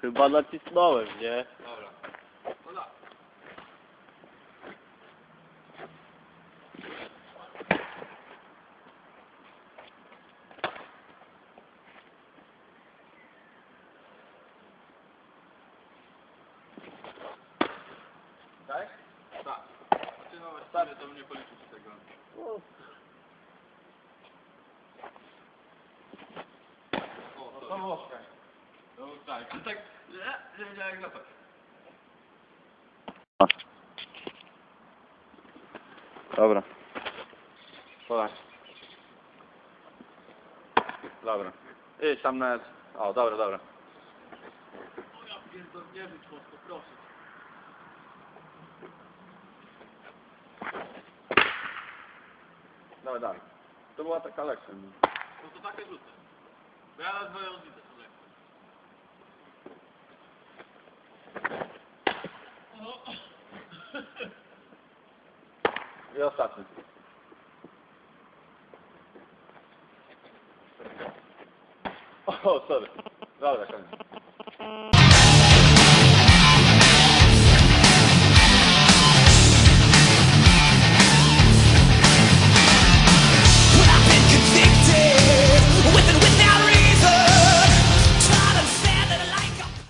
Chyba nacisnąłem, nie? Dobra. No da. Tak? Tak. A ty no właściwie to mnie policzyć tego. O, to Oskar. No tak, tak, nie, nie wiedziałem jak latać. Dobra. Podaj. Dobra. Idź tam nawet. O, dobra, dobra. O ja pierdol, nie rzuć mocno, proszę. Dawaj, dawaj. To była taka lekcja. No to takie rzucę. Bo ja ledwo ją widzę, tą lekcję. i ostatnici. Oh, sorry. Dobro, kažem.